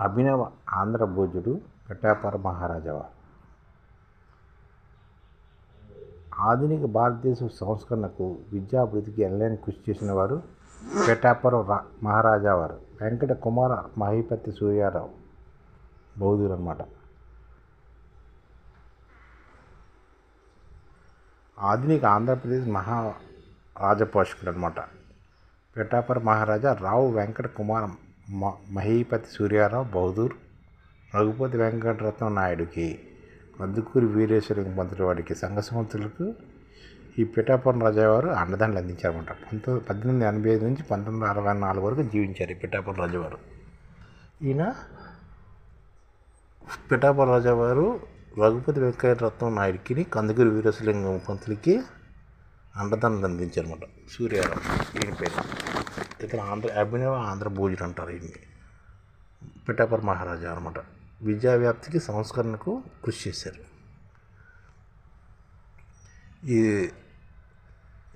అభినవ ఆంధ్ర భోజుడు మహారాజావారు ఆధునిక భారతదేశ సంస్కరణకు విద్యాభివృద్ధికి ఎనలేని కృషి చేసిన వారు పిఠాపురం రా మహారాజావారు. వెంకట కుమార మహిపతి సూర్యారావు బౌద్ధులు అనమాట ఆధునిక ఆంధ్రప్రదేశ్ మహా రాజపోషకుడు అనమాట పెట్టాపర మహారాజా రావు వెంకట కుమారం మహీపతి సూర్యారావు బహదూర్ రఘుపతి వెంకటరత్నం నాయుడుకి మద్దుకూరి వీరేశ్వరం పంతుల వాడికి సంఘ సంస్థలకు ఈ పిఠాపురం రాజావారు అండదండలు అందించారన్నమాట. పంతొమ్మిది పద్దెనిమిది ఎనభై ఐదు నుంచి పంతొమ్మిది అరవై నాలుగు వరకు జీవించారు ఈ పిఠాపురం రాజావారు. ఈయన పిఠాపురం రాజావారు రఘుపతి వెంకటరత్నం నాయుడికి కందుకూరి వీరేశలింగం పంతులకి అండదండలు అందించారన్నమాట. సూర్యారావు ఈయన పేరు. ఇతను ఆంధ్ర అభినవ ఆంధ్ర భోజనం అంటారు ఈయన్ని పిఠాపర మహారాజా అనమాట విద్యా వ్యాప్తికి సంస్కరణకు కృషి చేశారు. ఈ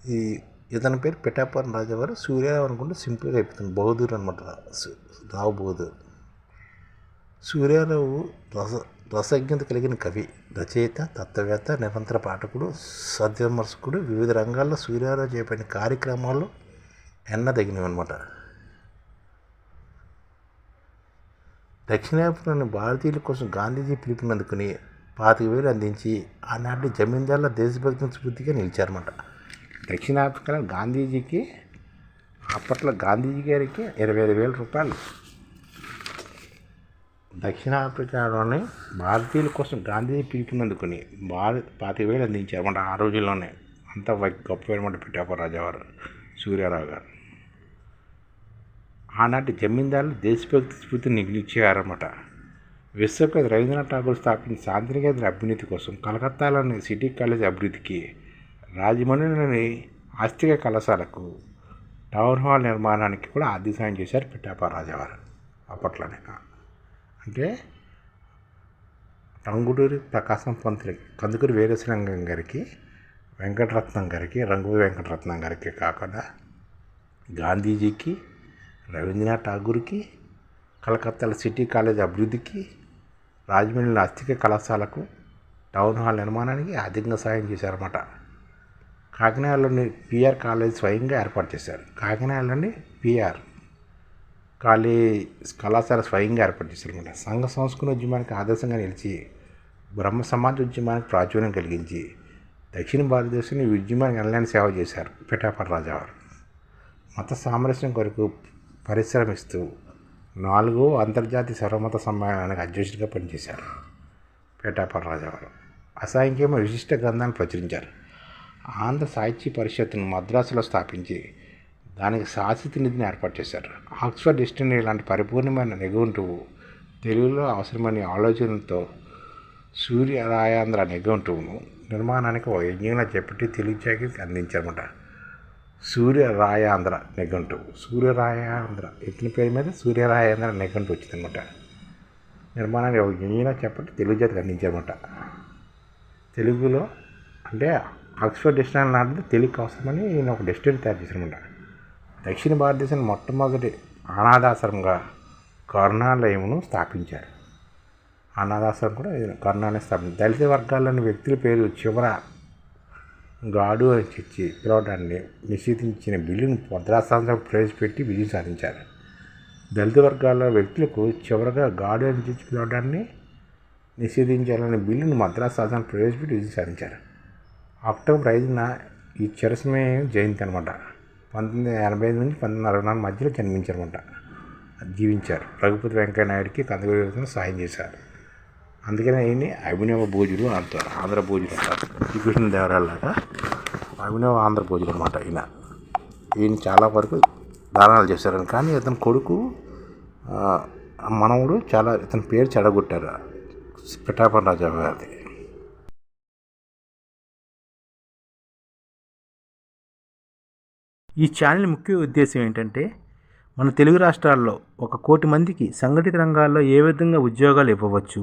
ఈ ఇతని పేరు పిఠాపురం రాజావారు సూర్యరావు అనుకుంటే సింపుల్గా అయిపోతుంది బహదూర్ అనమాట రావు బహదూర్. సూర్యారావు రస రసజ్ఞత కలిగిన కవి రచయిత తత్వవేత్త నిరంతర పాఠకుడు సద్విమర్శకుడు వివిధ రంగాల్లో సూర్యారావు చేపట్టిన కార్యక్రమాల్లో ఎన్న అనమాట దక్షిణాఫ్రికాలోని భారతీయుల కోసం గాంధీజీ పిలుపునందుకుని పాతిక వేలు అందించి ఆనాటి జమీందారుల దేశభక్తి స్ఫూర్తిగా నిలిచారన్నమాట. దక్షిణాఫ్రికాలో గాంధీజీకి అప్పట్లో గాంధీజీ గారికి ఇరవై ఐదు వేల రూపాయలు. దక్షిణాఫ్రికాలోని భారతీయుల కోసం గాంధీజీ పిలుపునందుకుని భారత పాతిక వేలు అందించారన్నమాట ఆ రోజుల్లోనే. అంత గొప్ప అనమాట పిఠాపురం రాజావారు సూర్యారావు గారు. ఆనాటి జమీందారులు దేశభక్తి స్ఫూర్తిని నిలిచారన్నమాట విశ్వకవి రవీంద్రనాథ్ ఠాగూర్ స్థాపించిన శాంతినికేతన అభివృద్ధి కోసం కలకత్తాలోని సిటీ కాలేజ్ అభివృద్ధికి రాజమండ్రిలోని ఆస్తిక కళాశాలకు టౌన్ హాల్ నిర్మాణానికి కూడా ఆర్థిక సాయం చేశారు పిఠాపురం రాజావారు అప్పట్లోనే. అంటే టంగుటూరి ప్రకాశం పంతులకి కందుకూరి వీరేశలింగం గారికి వెంకటరత్నం గారికి రంగు వెంకటరత్నం గారికి కాకుండా గాంధీజీకి రవీంద్రనాథ్ ఠాగూర్కి కలకత్తాల సిటీ కాలేజ్ అభివృద్ధికి రాజమండ్రిలో అస్థిక కళాశాలకు టౌన్ హాల్ నిర్మాణానికి ఆర్థికంగా సాయం చేశారన్నమాట. కాకినాడలోని పిఆర్ కాలేజ్ స్వయంగా ఏర్పాటు చేశారు. కాకినాడలోని పిఆర్ కాలేజ్ కళాశాల స్వయంగా ఏర్పాటు చేశారన్నమాట సంఘ సంస్కృతి ఉద్యమానికి ఆదర్శంగా నిలిచి బ్రహ్మ సమాజ ఉద్యమానికి ప్రాచుర్యం కలిగించి దక్షిణ భారతదేశంలో ఈ ఉద్యమానికి ఎనలేని సేవ చేశారు పిఠాపురం రాజావారు మత సామరస్యం కొరకు పరిశ్రమిస్తూ నాలుగో అంతర్జాతీయ సర్వమత సమ్మేళనానికి అధ్యక్షుడిగా పనిచేశారు. పేటాపర రాజావారు అసంఖ్యమైన విశిష్ట గ్రంథాన్ని ప్రచురించారు. ఆంధ్ర సాహిత్య పరిషత్తును మద్రాసులో స్థాపించి దానికి శాశ్వత నిధిని ఏర్పాటు చేశారు. ఆక్స్ఫర్డ్ డిక్షనరీ లాంటి పరిపూర్ణమైన నిఘంటువు తెలుగులో అవసరమైన ఆలోచనలతో సూర్య రాయాంధ్ర నిఘంటువును నిర్మాణానికి ఒక యజ్ఞంగా చెప్పి తెలుగు జాతికి అందించారన్నమాట. సూర్య రాయాంధ్ర నిఘంటు సూర్య రాయాంధ్ర పేరు మీద సూర్యరాయాంధ్ర రాయాంధ్ర నిఘంటు వచ్చిందనమాట. నిర్మాణాన్ని ఒక యజ్ఞంగా చెప్పట్టి తెలుగు జాతికి అందించారనమాట. తెలుగులో అంటే ఆక్స్ఫర్డ్ డిక్షనరీ లాంటిది తెలుగు అవసరమని ఈయన ఒక డిక్షనరీ తయారు చేశానమాట దక్షిణ భారతదేశం మొట్టమొదటి అనాథాశ్రమంగా కరుణాలయమును స్థాపించారు. అనాథాశ్రమం కూడా కరుణాలయం స్థాపించారు దళిత వర్గాల్లోని వ్యక్తుల పేరు చివర గాడు అని చెప్పి పిలవడాన్ని నిషేధించిన బిల్లును మద్రాసాంధ్రం ప్రవేశపెట్టి విజయం సాధించారు. దళిత వర్గాల వ్యక్తులకు చివరగా గాడు అని చెప్పి పిలవడాన్ని నిషేధించాలనే బిల్లును మద్రాసు సాధన ప్రవేశపెట్టి విజయం సాధించారు. అక్టోబర్ ఐదున ఈ చిరసమే జయంతి అనమాట పంతొమ్మిది ఎనభై ఐదు నుంచి పంతొమ్మిది అరవై నాలుగు మధ్యలో జన్మించారనమాట జీవించారు. రఘుపతి వెంకయ్య నాయుడికి కందుకూరి సాయం చేశారు. అందుకనే ఆయన్ని అభినవ భోజులు అంటారు ఆంధ్ర భోజులు అంటారు. శ్రీకృష్ణ దేవరాయలాగా అభినవ ఆంధ్ర భోజులు అనమాట ఈయన. ఈయన చాలా వరకు దానాలు చేశారు కానీ ఇతని కొడుకు మనవుడు చాలా ఇతని పేరు చెడగొట్టారు. పిఠాపన రాజా గారిది. ఈ ఛానల్ ముఖ్య ఉద్దేశం ఏంటంటే మన తెలుగు రాష్ట్రాల్లో ఒక కోటి మందికి సంఘటిత రంగాల్లో ఏ విధంగా ఉద్యోగాలు ఇవ్వవచ్చు